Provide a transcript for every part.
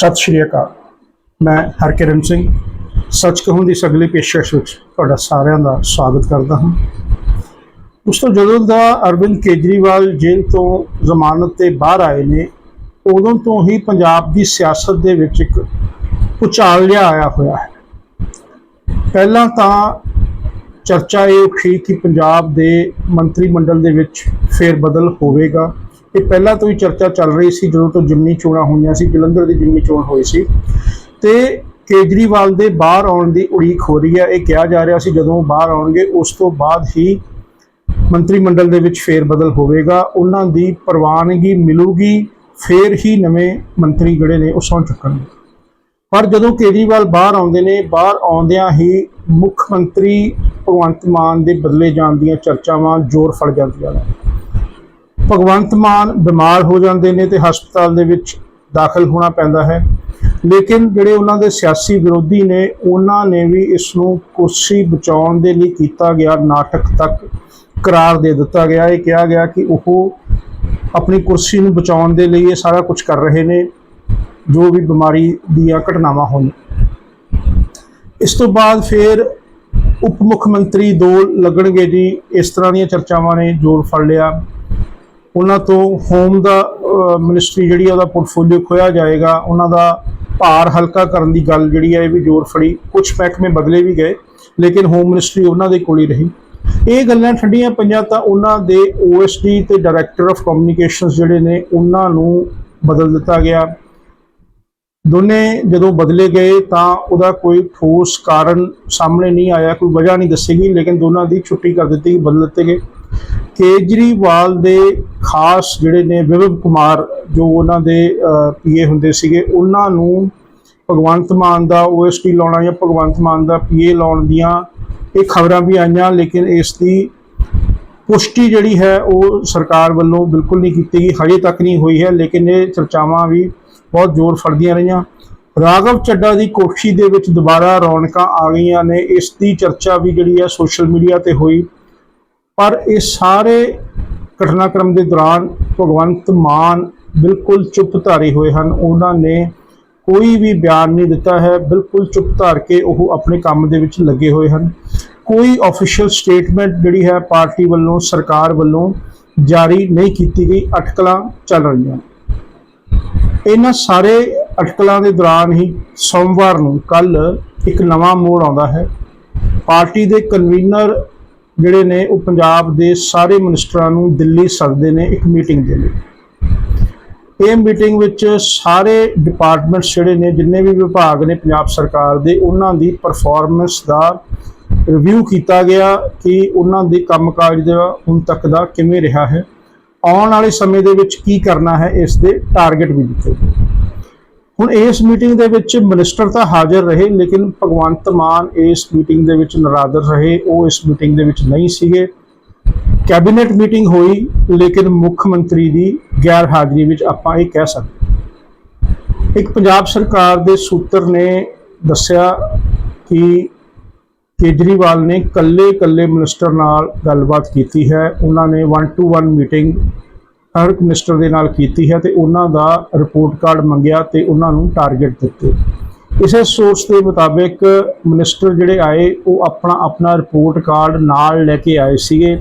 ਸਤਿ ਸ਼੍ਰੀ ਅਕਾਲ। ਮੈਂ ਹਰਕਿਰਨ ਸਿੰਘ। ਸੱਚ ਕਹੂੰ ਦੀ ਸਗਲੀ ਪੇਸ਼ਕਸ਼ ਵਿੱਚ ਤੁਹਾਡਾ ਸਾਰਿਆਂ ਦਾ ਸਵਾਗਤ ਕਰਦਾ ਹਾਂ। ਉਸ ਤੋਂ ਜਦੋਂ ਦਾ ਅਰਵਿੰਦ ਕੇਜਰੀਵਾਲ ਜੇਲ੍ਹ ਤੋਂ ਜ਼ਮਾਨਤ ਤੇ ਬਾਹਰ ਆਏ ਨੇ, ਉਦੋਂ ਤੋਂ ਹੀ ਪੰਜਾਬ ਦੀ ਸਿਆਸਤ ਦੇ ਵਿੱਚ ਇੱਕ ਭੁਚਾਲ ਜਿਹਾ ਆਇਆ ਹੋਇਆ ਹੈ। ਪਹਿਲਾਂ ਤਾਂ ਚਰਚਾ ਇਹ ਉੱਠੀ ਕਿ ਪੰਜਾਬ ਦੇ ਮੰਤਰੀ ਮੰਡਲ ਦੇ ਵਿੱਚ ਫੇਰ ਬਦਲ ਹੋਵੇਗਾ। ਇਹ ਪਹਿਲਾਂ ਤੋਂ ਹੀ ਚਰਚਾ ਚੱਲ ਰਹੀ ਸੀ ਜਦੋਂ ਤੋਂ ਜਿਮਨੀ ਚੋਣਾਂ ਹੋਈਆਂ ਸੀ, ਜਲੰਧਰ ਦੀ ਜਿਮਨੀ ਚੋਣ ਹੋਈ ਸੀ। ਤੇ ਕੇਜਰੀਵਾਲ ਦੇ ਬਾਹਰ ਆਉਣ ਦੀ ਉਡੀਕ ਹੋ ਰਹੀ ਹੈ। ਇਹ ਕਿਹਾ ਜਾ ਰਿਹਾ ਸੀ ਜਦੋਂ ਬਾਹਰ ਆਉਣਗੇ, ਉਸ ਤੋਂ ਬਾਅਦ ਹੀ ਮੰਤਰੀ ਮੰਡਲ ਦੇ ਵਿੱਚ ਫੇਰ ਬਦਲ ਹੋਵੇਗਾ। ਉਹਨਾਂ ਦੀ ਪ੍ਰਵਾਨਗੀ ਮਿਲੂਗੀ, ਫੇਰ ਹੀ ਨਵੇਂ ਮੰਤਰੀ ਜਿਹੜੇ ਨੇ ਉਹ ਸਹੁੰ ਚੁੱਕਣਗੇ। ਪਰ ਜਦੋਂ ਕੇਜਰੀਵਾਲ ਬਾਹਰ ਆਉਂਦੇ ਨੇ, ਬਾਹਰ ਆਉਂਦਿਆਂ ਹੀ ਮੁੱਖ ਮੰਤਰੀ ਭਗਵੰਤ ਮਾਨ ਦੇ ਬਦਲੇ ਜਾਣ ਦੀਆਂ ਚਰਚਾਵਾਂ ਜ਼ੋਰ ਫੜ ਜਾਂਦੀਆਂ ਨੇ। ਭਗਵੰਤ ਮਾਨ ਬਿਮਾਰ ਹੋ ਜਾਂਦੇ ਨੇ ਤੇ ਹਸਪਤਾਲ ਦੇ ਵਿੱਚ ਦਾਖਲ ਹੋਣਾ ਪੈਂਦਾ ਹੈ। ਲੇਕਿਨ ਜਿਹੜੇ ਉਹਨਾਂ ਦੇ ਸਿਆਸੀ ਵਿਰੋਧੀ ਨੇ, ਉਹਨਾਂ ਨੇ ਵੀ ਇਸ ਨੂੰ ਕੁਰਸੀ ਬਚਾਉਣ ਦੇ ਲਈ ਕੀਤਾ ਗਿਆ ਨਾਟਕ ਤੱਕ ਕਰਾਰ ਦੇ ਦਿੱਤਾ ਗਿਆ। ਇਹ ਕਿਹਾ ਗਿਆ ਕਿ ਉਹ ਆਪਣੀ ਕੁਰਸੀ ਨੂੰ ਬਚਾਉਣ ਦੇ ਲਈ ਇਹ ਸਾਰਾ ਕੁਝ ਕਰ ਰਹੇ ਨੇ, ਜੋ ਵੀ ਬਿਮਾਰੀ ਦੀਆਂ ਘਟਨਾਵਾਂ ਹੋਈਆਂ ਇਸ ਤੋਂ ਬਾਅਦ ਫਿਰ ਉਪ ਮੁੱਖ ਮੰਤਰੀ ਦੋ ਲੱਗਣਗੇ ਜੀ। ਇਸ ਤਰ੍ਹਾਂ ਦੀਆਂ ਚਰਚਾਵਾਂ ਨੇ, ਜ਼ੋਰ ਫੜ ਲਿਆ। ਉਹਨਾਂ ਤੋਂ ਹੋਮ ਦਾ ਮਿਨਿਸਟਰੀ ਜਿਹੜੀ ਆ ਉਹਦਾ ਪੋਰਟਫੋਲੀਓ ਖੋਇਆ ਜਾਏਗਾ, ਉਹਨਾਂ ਦਾ ਭਾਰ ਹਲਕਾ ਕਰਨ ਦੀ ਗੱਲ ਜਿਹੜੀ ਹੈ ਇਹ ਵੀ ਜ਼ੋਰ ਫੜੀ। ਕੁਝ ਮਹਿਕਮੇ ਬਦਲੇ ਵੀ ਗਏ, ਲੇਕਿਨ ਹੋਮ ਮਿਨਿਸਟਰੀ ਉਹਨਾਂ ਦੇ ਕੋਲ ਹੀ ਰਹੀ। ਇਹ ਗੱਲਾਂ ਠੰਡੀਆਂ ਪਈਆਂ ਤਾਂ ਉਹਨਾਂ ਦੇ ਓਐਸਡੀ ਤੇ ਡਾਇਰੈਕਟਰ ਆਫ ਕਮਿਊਨੀਕੇਸ਼ਨਸ ਜਿਹੜੇ ਨੇ, ਉਹਨਾਂ ਨੂੰ ਬਦਲ ਦਿੱਤਾ ਗਿਆ। ਦੋਨੇ ਜਦੋਂ ਬਦਲੇ ਗਏ ਤਾਂ ਉਹਦਾ ਕੋਈ ਠੋਸ ਕਾਰਨ ਸਾਹਮਣੇ ਨਹੀਂ ਆਇਆ, ਕੋਈ ਵਜ੍ਹਾ ਨਹੀਂ ਦੱਸੀ ਗਈ, ਲੇਕਿਨ ਦੋਨਾਂ ਦੀ ਛੁੱਟੀ ਕਰ ਦਿੱਤੀ ਗਈ ਬਦਲ ਦਿੱਤੇ ਗਏ। ਕੇਜਰੀਵਾਲ ਦੇ ਖਾਸ ਜਿਹੜੇ ਨੇ ਵਿਵਵ ਕੁਮਾਰ ਜੋ ਉਹਨਾਂ ਦੇ ਪੀਏ ਹੁੰਦੇ ਸੀਗੇ, ਉਹਨਾਂ ਨੂੰ ਭਗਵੰਤ ਮਾਨ ਦਾ ਓਐਸਟੀ ਲਾਉਣਾ ਜਾਂ ਭਗਵੰਤ ਮਾਨ ਦਾ ਪੀਏ ਲਾਉਣ ਦੀਆਂ ਇਹ ਖਬਰਾਂ ਵੀ ਆਈਆਂ, ਲੇਕਿਨ ਇਸ ਦੀ ਪੁਸ਼ਟੀ ਜਿਹੜੀ ਹੈ ਉਹ ਸਰਕਾਰ ਵੱਲੋਂ ਬਿਲਕੁਲ ਨਹੀਂ ਕੀਤੀ ਗਈ, ਹਜੇ ਤੱਕ ਨਹੀਂ ਹੋਈ ਹੈ, ਲੇਕਿਨ ਇਹ ਚਰਚਾਵਾਂ ਵੀ ਬਹੁਤ ਜ਼ੋਰ ਫੜਦੀਆਂ ਰਹੀਆਂ। ਰਾਘਵ ਚੱਡਾ ਦੀ ਕੋਠੀ ਦੇ ਵਿੱਚ ਦੁਬਾਰਾ ਰੌਣਕਾਂ ਆ ਗਈਆਂ ਨੇ, ਇਸ ਦੀ ਚਰਚਾ ਵੀ ਜਿਹੜੀ ਹੈ ਸੋਸ਼ਲ ਮੀਡੀਆ ਤੇ ਹੋਈ। ਪਰ ਇਹ ਸਾਰੇ ਘਟਨਾਕ੍ਰਮ ਦੇ ਦੌਰਾਨ ਭਗਵੰਤ ਮਾਨ ਬਿਲਕੁਲ ਚੁੱਪ ਧਾਰੇ ਹੋਏ ਹਨ। ਉਹਨਾਂ ਨੇ ਕੋਈ ਵੀ ਬਿਆਨ ਨਹੀਂ ਦਿੱਤਾ ਹੈ। ਬਿਲਕੁਲ ਚੁੱਪ ਧਾਰ ਕੇ ਉਹ ਆਪਣੇ ਕੰਮ ਦੇ ਵਿੱਚ ਲੱਗੇ ਹੋਏ ਹਨ। ਕੋਈ ਆਫੀਸ਼ੀਅਲ ਸਟੇਟਮੈਂਟ ਜਿਹੜੀ ਹੈ ਪਾਰਟੀ ਵੱਲੋਂ, ਸਰਕਾਰ ਵੱਲੋਂ ਜਾਰੀ ਨਹੀਂ ਕੀਤੀ ਗਈ। ਅਟਕਲਾਂ ਚੱਲ ਰਹੀਆਂ। ਇਹਨਾਂ ਸਾਰੇ ਅਟਕਲਾਂ ਦੇ ਦੌਰਾਨ ਹੀ ਸੋਮਵਾਰ ਨੂੰ ਕੱਲ ਇੱਕ ਨਵਾਂ ਮੋੜ ਆਉਂਦਾ ਹੈ। ਪਾਰਟੀ ਦੇ ਕਨਵੀਨਰ ਜਿਹੜੇ ਨੇ ਉਹ ਪੰਜਾਬ ਦੇ ਸਾਰੇ ਮਿਨਿਸਟਰਾਂ ਨੂੰ ਦਿੱਲੀ ਸੱਦਦੇ ਨੇ ਇੱਕ ਮੀਟਿੰਗ ਦੇ ਲਈ। ਇਹ ਮੀਟਿੰਗ ਵਿੱਚ ਸਾਰੇ ਡਿਪਾਰਟਮੈਂਟਸ ਜਿਹੜੇ ਨੇ, ਜਿੰਨੇ ਵੀ ਵਿਭਾਗ ਨੇ ਪੰਜਾਬ ਸਰਕਾਰ ਦੇ, ਉਹਨਾਂ ਦੀ ਪਰਫਾਰਮੈਂਸ ਦਾ ਰਿਵਿਊ ਕੀਤਾ ਗਿਆ ਕਿ ਉਹਨਾਂ ਦੇ ਕੰਮਕਾਜ ਦਾ ਹੁਣ ਤੱਕ ਦਾ ਕਿਵੇਂ ਰਿਹਾ ਹੈ। ਆਉਣ ਵਾਲੇ ਸਮੇਂ ਦੇ ਵਿੱਚ ਕੀ ਕਰਨਾ ਹੈ, ਇਸ ਦੇ ਟਾਰਗੇਟ ਵੀ ਦਿੱਤੇ ਗਏ। ਹੁਣ ਇਸ ਮੀਟਿੰਗ ਦੇ ਵਿੱਚ ਮਿਨਿਸਟਰ ਤਾਂ ਹਾਜ਼ਰ ਰਹੇ, ਲੇਕਿਨ ਭਗਵੰਤ ਮਾਨ ਇਸ ਮੀਟਿੰਗ ਦੇ ਵਿੱਚ ਨਰਾਦਰ ਰਹੇ, ਉਹ ਇਸ ਮੀਟਿੰਗ ਦੇ ਵਿੱਚ ਨਹੀਂ ਸੀਗੇ। ਕੈਬਨਿਟ ਮੀਟਿੰਗ ਹੋਈ, ਲੇਕਿਨ ਮੁੱਖ ਮੰਤਰੀ ਦੀ ਗੈਰ ਹਾਜ਼ਰੀ ਵਿੱਚ ਆਪਾਂ ਇਹ ਕਹਿ ਸਕਦੇ ਇੱਕ ਪੰਜਾਬ ਸਰਕਾਰ ਦੇ ਸੂਤਰ ਨੇ ਦੱਸਿਆ ਕਿ ਕੇਜਰੀਵਾਲ ਨੇ ਕੱਲੇ-ਕੱਲੇ ਮਿਨਿਸਟਰ ਨਾਲ ਗੱਲਬਾਤ ਕੀਤੀ ਹੈ। ਉਹਨਾਂ ਨੇ 1 ਟੂ 1 ਮੀਟਿੰਗ ਹਰ ਇੱਕ ਮਿਨਿਸਟਰ ਦੇ ਨਾਲ ਕੀਤੀ ਹੈ ਤੇ ਉਹਨਾਂ ਦਾ ਰਿਪੋਰਟ ਕਾਰਡ ਮੰਗਿਆ ਤੇ ਉਹਨਾਂ ਨੂੰ ਟਾਰਗੇਟ ਦਿੱਤੇ। ਇਸੇ ਸੋਰਸ ਦੇ ਮੁਤਾਬਿਕ ਮਿਨਿਸਟਰ ਜਿਹੜੇ ਆਏ, ਉਹ ਆਪਣਾ ਆਪਣਾ ਰਿਪੋਰਟ ਕਾਰਡ ਨਾਲ ਲੈ ਕੇ ਆਏ ਸੀਗੇ।